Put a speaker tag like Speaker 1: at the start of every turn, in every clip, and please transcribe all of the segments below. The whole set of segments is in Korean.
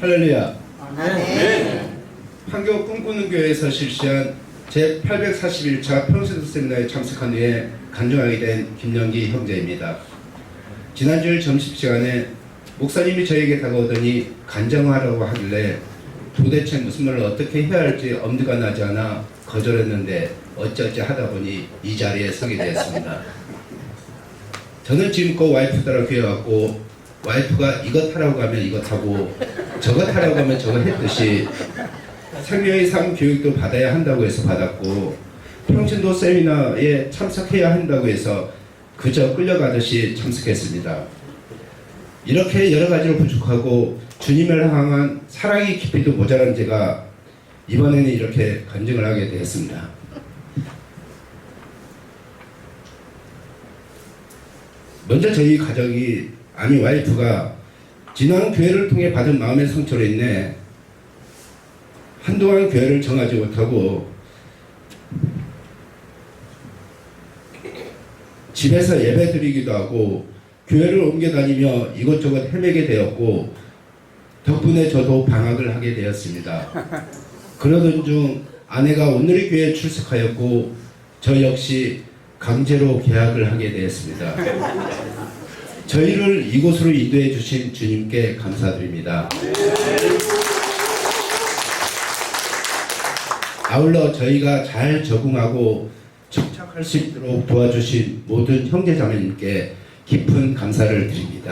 Speaker 1: 할렐루야.
Speaker 2: 아멘.
Speaker 1: 환경 꿈꾸는 교회에서 실시한 제841차 평신도 세미나에 참석한 후에 간증하게 된 김영기 형제입니다. 지난주일 점심시간에 목사님이 저에게 다가오더니 간증하라고 하길래 도대체 무슨 말을 어떻게 해야 할지 엄두가 나지 않아 거절했는데 어쩌지 하다 보니 이 자리에 서게 되었습니다. 저는 지금껏 와이프 따라 교회 왔고 와이프가 이것 하라고 하면 이것 하고 저것 하라고 하면 저것 했듯이 생명의 삶 교육도 받아야 한다고 해서 받았고 평신도 세미나에 참석해야 한다고 해서 그저 끌려가듯이 참석했습니다. 이렇게 여러 가지로 부족하고 주님을 향한 사랑의 깊이도 모자란 제가 이번에는 이렇게 간증을 하게 되었습니다. 먼저 저희 가족이 아니 와이프가 지난 교회를 통해 받은 마음의 상처로 인해 한동안 교회를 정하지 못하고 집에서 예배 드리기도 하고 교회를 옮겨 다니며 이것저것 헤매게 되었고 덕분에 저도 방학을 하게 되었습니다. 그러던 중 아내가 오늘의 교회에 출석하였고 저 역시 강제로 계약을 하게 되었습니다. 저희를 이곳으로 인도해 주신 주님께 감사드립니다. 아울러 저희가 잘 적응하고 정착할 수 있도록 도와주신 모든 형제 자매님께 깊은 감사를 드립니다.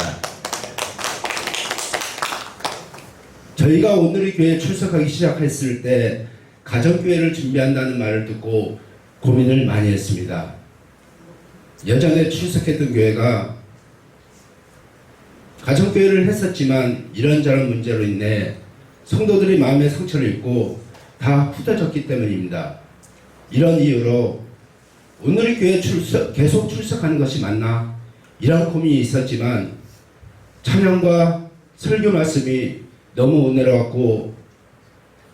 Speaker 1: 저희가 오늘의 교회에 출석하기 시작했을 때 가정교회를 준비한다는 말을 듣고 고민을 많이 했습니다. 예전에 출석했던 교회가 가정교회를 했었지만 이런저런 문제로 인해 성도들이 마음의 상처를 입고 다 후져졌기 때문입니다. 이런 이유로 오늘의 교회 출석, 계속 출석하는 것이 맞나? 이런 고민이 있었지만 찬양과 설교 말씀이 너무 은혜로웠고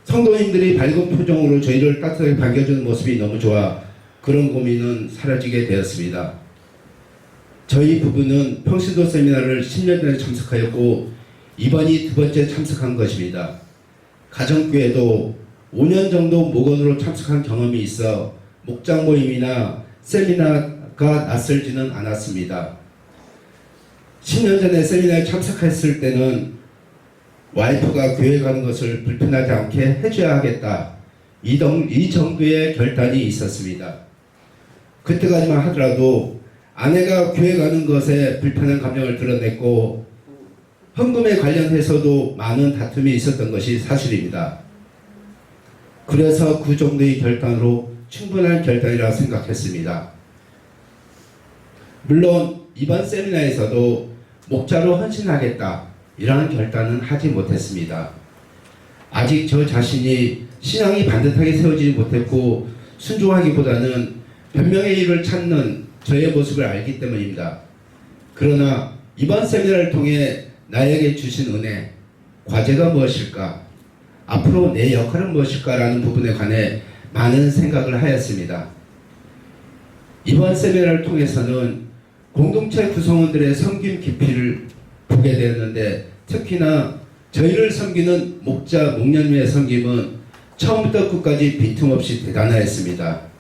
Speaker 1: 성도님들이 밝은 표정으로 저희를 따뜻하게 반겨주는 모습이 너무 좋아 그런 고민은 사라지게 되었습니다. 저희 부부는 평신도 세미나를 10년 전에 참석하였고 이번이 두 번째 참석한 것입니다. 가정교회도 5년 정도 목원으로 참석한 경험이 있어 목장 모임이나 세미나가 낯설지는 않았습니다. 10년 전에 세미나에 참석했을 때는 와이프가 교회 가는 것을 불편하지 않게 해줘야 하겠다. 이, 정, 이 정도의 결단이 있었습니다. 그때까지만 하더라도 아내가 교회 가는 것에 불편한 감정을 드러냈고 헌금에 관련해서도 많은 다툼이 있었던 것이 사실입니다. 그래서 그 정도의 결단으로 충분한 결단이라 생각했습니다. 물론 이번 세미나에서도 목자로 헌신하겠다 이러한 결단은 하지 못했습니다. 아직 저 자신이 신앙이 반듯하게 세워지지 못했고 순종하기보다는 변명의 일을 찾는 저의 모습을 알기 때문입니다. 그러나 이번 세미나를 통해 나에게 주신 은혜, 과제가 무엇일까? 앞으로 내 역할은 무엇일까라는 부분에 관해 많은 생각을 하였습니다. 이번 세미나를 통해서는 공동체 구성원들의 섬김 깊이를 보게 되었는데 특히나 저희를 섬기는 목자 목련의 섬김은 처음부터 끝까지 빈틈없이 대단하였습니다.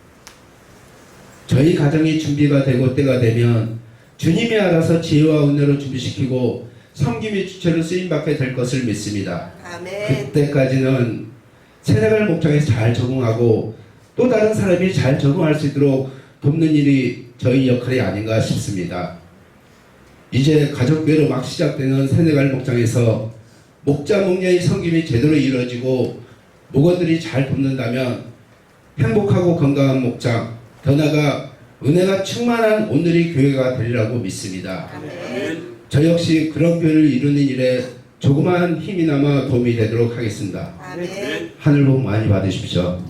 Speaker 1: 저희 가정이 준비가 되고 때가 되면 주님이 알아서 지혜와 은혜로 준비시키고 섬김의 주체로 쓰임받게 될 것을 믿습니다.
Speaker 2: 아멘.
Speaker 1: 그때까지는 세대갈 목장에서 잘 적응하고 또 다른 사람이 잘 적응할 수 있도록 돕는 일이 저희 역할이 아닌가 싶습니다. 이제 가족교회로 막 시작되는 세네갈 목장에서 목자 목녀의 섬김이 제대로 이루어지고 목원들이 잘 돕는다면 행복하고 건강한 목장 더 나아가 은혜가 충만한 오늘의 교회가 되리라고 믿습니다.
Speaker 2: 아멘.
Speaker 1: 저 역시 그런 교회를 이루는 일에 조그마한 힘이나마 도움이 되도록 하겠습니다.
Speaker 2: 아멘.
Speaker 1: 하늘 복 많이 받으십시오.